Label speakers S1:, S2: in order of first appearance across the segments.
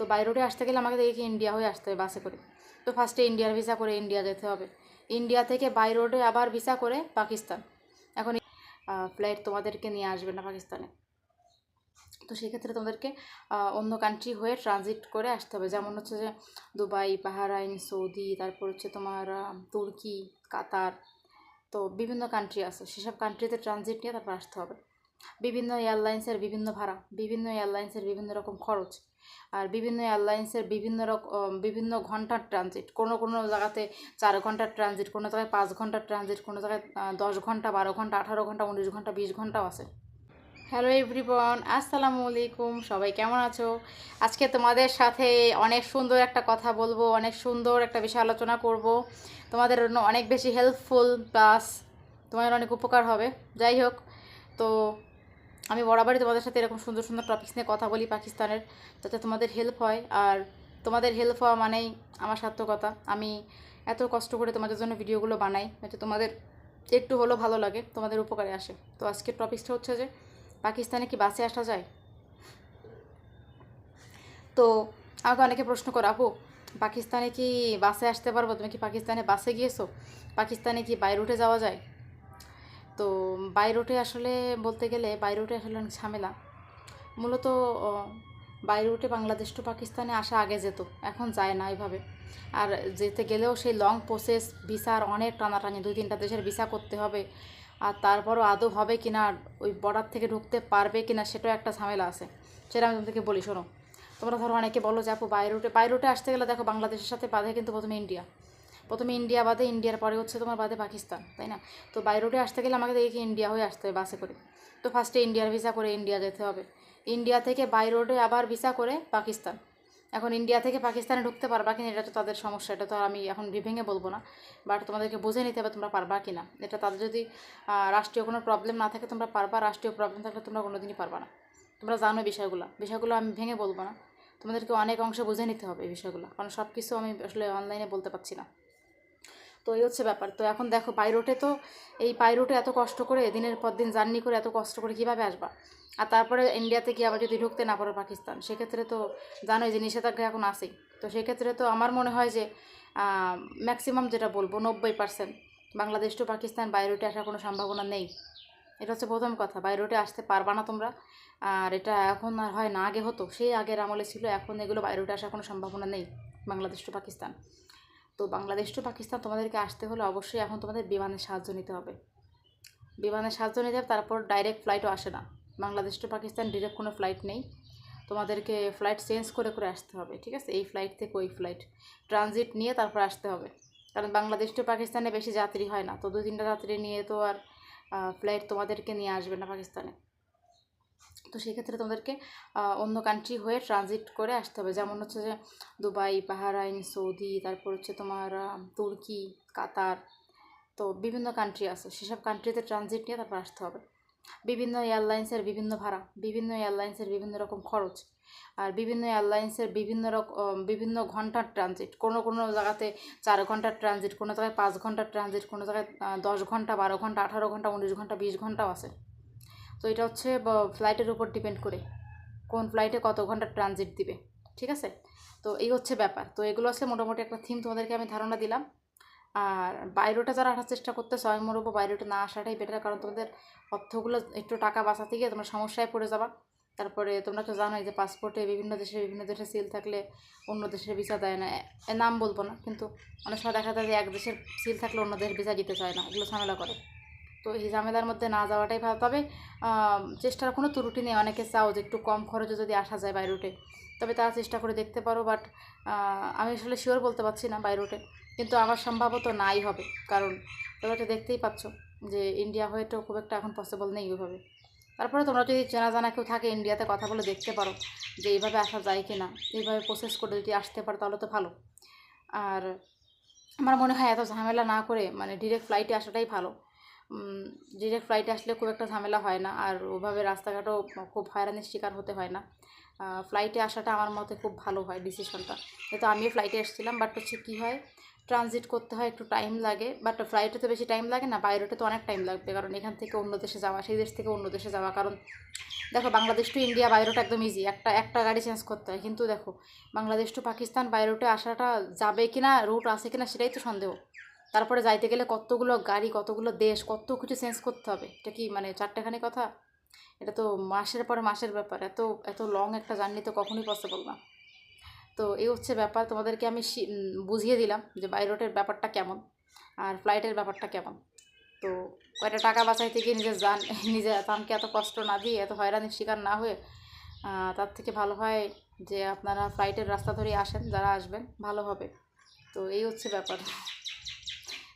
S1: তো বাই রোডে আসতে গেলে আমাকে দেখি ইন্ডিয়া হয়ে আসতে হবে বাসে করে। তো ফার্স্টে ইন্ডিয়ার ভিসা করে ইন্ডিয়া যেতে হবে। ইন্ডিয়া থেকে বাই রোডে আবার ভিসা করে পাকিস্তান। এখন ফ্লাইট তোমাদেরকে নিয়ে আসবে না পাকিস্তানে। তো সেক্ষেত্রে তোমাদেরকে অন্য কান্ট্রি হয়ে ট্রানজিট করে আসতে হবে। যেমন হচ্ছে যে দুবাই, বাহারাইন, সৌদি, তারপর হচ্ছে তোমার তুর্কি, কাতার। তো বিভিন্ন কান্ট্রি আছে। সেসব কান্ট্রিতে ট্রানজিট নিয়ে তারপর আসতে হবে। বিভিন্ন এয়ারলাইন্সের বিভিন্ন ভাড়া, বিভিন্ন এয়ারলাইন্সের বিভিন্ন রকম খরচ। আর বিভিন্ন এয়ারলাইন্সের বিভিন্ন রকম বিভিন্ন ঘণ্টার ট্রানজিট কোনো কোনো জায়গাতে চার ঘণ্টার ট্রানজিট কোনো জায়গায় পাঁচ ঘণ্টার ট্রানজিট কোনো জায়গায় দশ ঘণ্টা, বারো ঘণ্টা, আঠারো ঘণ্টা, উনিশ ঘণ্টা, বিশ ঘন্টাও আছে। হ্যালো এভরিবন আসসালামু আলাইকুম, সবাই কেমন আছো? আজকে তোমাদের সাথে অনেক সুন্দর একটা কথা বলব, অনেক সুন্দর একটা বিষয় আলোচনা করব। তোমাদের অনেক বেশি হেল্পফুল প্লাস তোমাদের অনেক উপকার হবে। যাই হোক, তো আমি বরাবরই তোমাদের সাথে এরকম সুন্দর সুন্দর টপিকস নিয়ে কথা বলি পাকিস্তানের, যাতে তোমাদের হেল্প হয়। আর তোমাদের হেল্প হওয়া মানেই আমার সার্থকতা। আমি এত কষ্ট করে তোমাদের জন্য ভিডিওগুলো বানাই, যাতে তোমাদের একটু হলেও ভালো লাগে, তোমাদের উপকারে আসে। তো আজকের টপিকসটা হচ্ছে যে, পাকিস্তানে কি বাসে আসা যায়? তো আমাকে অনেকে প্রশ্ন করো, আপু, পাকিস্তানে কি বাসে আসতে পারব? তুমি কি পাকিস্তানে বাসে গিয়েছো? পাকিস্তানে কি বাই রুটে যাওয়া যায়? তো বাই রুটে আসলে বলতে গেলে বাই রুটে আসলে অনেক ঝামেলা। মূলত বাই রুটে বাংলাদেশ টু পাকিস্তানে আসা আগে যেত, এখন যায় না এইভাবে আর যেতে গেলেও সেই লং প্রসেস ভিসার অনেক টানাটানি, দুই তিনটা দেশের ভিসা করতে হবে। আর তারপরও আদৌ হবে কি না, ওই বর্ডার থেকে ঢুকতে পারবে কি না, সেটাও একটা ঝামেলা আছে। সেটা আমি তোমাদেরকে বলি, শোনো। তোমরা ধরো অনেকে বলো যে, আপু বাই রুটে বাই রুটে আসতে গেলে দেখো বাংলাদেশের সাথে বাঁধে কিন্তু প্রথমে ইন্ডিয়া প্রথমে ইন্ডিয়া বাদে, ইন্ডিয়ার পরে হচ্ছে তোমার বাদে পাকিস্তান, তাই না? তো বাই রোডে আসতে গেলে আমাকে দেখি ইন্ডিয়া হয়ে আসতে হবে বাসে করে। তো ফার্স্টে ইন্ডিয়ার ভিসা করে ইন্ডিয়া যেতে হবে। ইন্ডিয়া থেকে বাই রোডে আবার ভিসা করে পাকিস্তান। এখন ইন্ডিয়া থেকে পাকিস্তানে ঢুকতে পারবা কিনা, এটা তো তাদের সমস্যা, এটা তো আমি এখন ভেঙে বলব না। বাট তোমাদেরকে বুঝে নিতে হবে তোমরা পারবা কি না এটা তাদের যদি রাষ্ট্রীয় কোনো প্রবলেম না থাকে তোমরা পারবা, রাষ্ট্রীয় প্রবলেম থাকলে তোমরা কোনোদিনই পারবা না। তোমরা জানো বিষয়গুলো। বিষয়গুলো আমি ভেঙে বলব না। তোমাদেরকে অনেক অংশে বুঝে নিতে হবে এই বিষয়গুলো। কারণ সব কিছু আমি আসলে অনলাইনে বলতে পারছি না। তো এই হচ্ছে ব্যাপার। তো এখন দেখো পাইরোটে তো এই পাইরোটে এত কষ্ট করে, দিনের পর দিন জার্নি করে এত কষ্ট করে কীভাবে আসবা? আর তারপরে ইন্ডিয়াতে গিয়ে আবার যদি ঢুকতে না পারো পাকিস্তান, সেক্ষেত্রে তো জানোই যে নিষেধাজ্ঞা এখন আসেই তো সেক্ষেত্রে তো আমার মনে হয় যে ম্যাক্সিমাম যেটা বলব নব্বই পার্সেন্ট বাংলাদেশ টু পাকিস্তান বাইরোটে আসার কোনো সম্ভাবনা নেই। এটা হচ্ছে প্রথম কথা বাইরোটে আসতে পারবা না তোমরা। আর এটা এখন আর হয় না, আগে হতো, সেই আগের আমলে ছিল, এখন এগুলো বাইরোটে আসার কোনো সম্ভাবনা নেই বাংলাদেশ টু পাকিস্তান। তো বাংলাদেশ টু পাকিস্তান তোমাদেরকে আসতে হলে অবশ্যই এখন তোমাদের বিমানের সাহায্য নিতে হবে। বিমানের সাহায্য নিতে হবে, তারপর ডাইরেক্ট ফ্লাইটও আসে না। বাংলাদেশ টু পাকিস্তান ডিরেক্ট কোনো ফ্লাইট নেই। তোমাদেরকে ফ্লাইট চেঞ্জ করে করে আসতে হবে, ঠিক আছে? এই ফ্লাইট থেকে ওই ফ্লাইট ট্রানজিট নিয়ে তারপর আসতে হবে। কারণ বাংলাদেশ টু পাকিস্তানে বেশি যাত্রী হয় না। তো দু তিনটা যাত্রী নিয়ে তো আর ফ্লাইট তোমাদেরকে নিয়ে আসবে না পাকিস্তানে। তো সেক্ষেত্রে তোমাদেরকে অন্য কান্ট্রি হয়ে ট্রানজিট করে আসতে হবে। যেমন হচ্ছে যে, দুবাই, বাহারাইন, সৌদি, তারপর হচ্ছে তোমার তুর্কি, কাতার, তো বিভিন্ন কান্ট্রি আছে। সেসব কান্ট্রিতে ট্রানজিট নিয়ে তারপর আসতে হবে। বিভিন্ন এয়ারলাইন্সের বিভিন্ন ভাড়া, বিভিন্ন এয়ারলাইন্সের বিভিন্ন রকম খরচ, আর বিভিন্ন এয়ারলাইন্সের বিভিন্ন রকম বিভিন্ন ঘণ্টার ট্রানজিট কোনো কোনো জায়গাতে চার ঘণ্টার ট্রানজিট কোনো জায়গায় পাঁচ ঘণ্টার ট্রানজিট কোনো জায়গায় দশ ঘণ্টা, বারো ঘণ্টা, আঠারো ঘণ্টা, উনিশ ঘণ্টা, বিশ ঘন্টাও আছে। তো এটা হচ্ছে ফ্লাইটের উপর ডিপেন্ড করে কোন ফ্লাইটে কত ঘণ্টা ট্রানজিট দিবে, ঠিক আছে? তো এই হচ্ছে ব্যাপার। তো এগুলো হচ্ছে মোটামুটি একটা থিম তোমাদেরকে আমি ধারণা দিলাম। আর বাইরেটা যারা আসার চেষ্টা করতেছো, আমি মরবো বাইরেটা না আসাটাই বেটার কারণ তোমাদের অর্থগুলো একটু টাকা বাঁচাতে গিয়ে তোমরা সমস্যায় পড়ে যাবা। তারপরে তোমরা তো জানোই যে পাসপোর্টে বিভিন্ন দেশে বিভিন্ন দেশে সিল থাকলে অন্য দেশের ভিসা দেয় না। নাম বলব না, কিন্তু অনেক সময় দেখা যায় যে এক দেশের সিল থাকলে অন্য দেশের ভিসা দিতে চায় না, এগুলো ঝামেলা করে। তো এই ঝামেলার মধ্যে না যাওয়াটাই ভালো। তবে চেষ্টার কোনো ত্রুটি নেই অনেকে চাও যে একটু কম খরচে যদি আসা যায় বাই রুটে তবে তারা চেষ্টা করে দেখতে পারো বাট আমি আসলে শিওর বলতে পারছি না বাই রুটে কিন্তু আমার সম্ভবত নাই হবে। কারণ তোমরা তো দেখতেই পাচ্ছ যে ইন্ডিয়া হয়ে তো খুব একটা এখন পসিবল নেই ওইভাবে। তারপরে তোমরা যদি চেনা জানা কেউ থাকে ইন্ডিয়াতে কথা বলে দেখতে পারো যে এইভাবে আসা যায় কি না এইভাবে প্রসেস করে যদি আসতে পারো তাহলে তো ভালো। আর, আমার মনে হয় এত ঝামেলা না করে মানে ডিরেক্ট ফ্লাইটে আসাটাই ভালো। ডিরেক্ট ফ্লাইটে আসলে খুব একটা ঝামেলা হয় না। আর ওভাবে রাস্তাঘাটও খুব হয়রানির শিকার হতে হয় না। ফ্লাইটে আসাটা আমার মতে খুব ভালো হয় ডিসিশনটা যেহেতু আমিও ফ্লাইটে এসেছিলাম বাট হচ্ছে কী হয় ট্রানজিট করতে হয় একটু টাইম লাগে বাট ফ্লাইটে তো বেশি টাইম লাগে না বাইরেতে তো অনেক টাইম লাগবে। কারণ এখান থেকে অন্য দেশে যাওয়া, সেই দেশ থেকে অন্য দেশে যাওয়া। কারণ দেখো, বাংলাদেশ টু ইন্ডিয়া বাইরোটা একদম ইজি একটা একটা গাড়ি চেঞ্জ করতে হয়। কিন্তু দেখো, বাংলাদেশ টু পাকিস্তান বাইরোটে আসাটা যাবে কি না রুট আছে কি না সেটাই তো সন্দেহ। তারপরে যাইতে গেলে কতগুলো গাড়ি, কতগুলো দেশ, কত কিছু চেঞ্জ করতে হবে। এটা কি মানে চারটেখানি কথা? এটা তো মাসের পর মাসের ব্যাপার। এত এত লং একটা জার্নি তো কখনোই পসিবল না। তো এই হচ্ছে ব্যাপার। তোমাদেরকে আমি বুঝিয়ে দিলাম যে বাই রোডের ব্যাপারটা কেমন আর ফ্লাইটের ব্যাপারটা কেমন। তো কয়টা টাকা বাঁচাইতে গিয়ে নিজের জান, নিজের জানকে এত কষ্ট না দিয়ে, এত হয়রানির শিকার না হয়ে তার থেকে ভালো হয় যে আপনারা ফ্লাইটের রাস্তা ধরেই আসেন, যারা আসবেন, ভালো হবে। তো এই হচ্ছে ব্যাপার।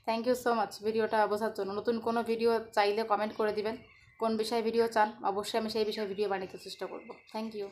S1: থ্যাংক ইউ সো মাচ ভিডিওটা বোঝার জন্য। নতুন কোনো ভিডিও চাইলে কমেন্ট করে দিবেন। কোন বিষয়ে ভিডিও চান? অবশ্যই আমি সেই বিষয়ে ভিডিও বানাতে চেষ্টা করব। Thank you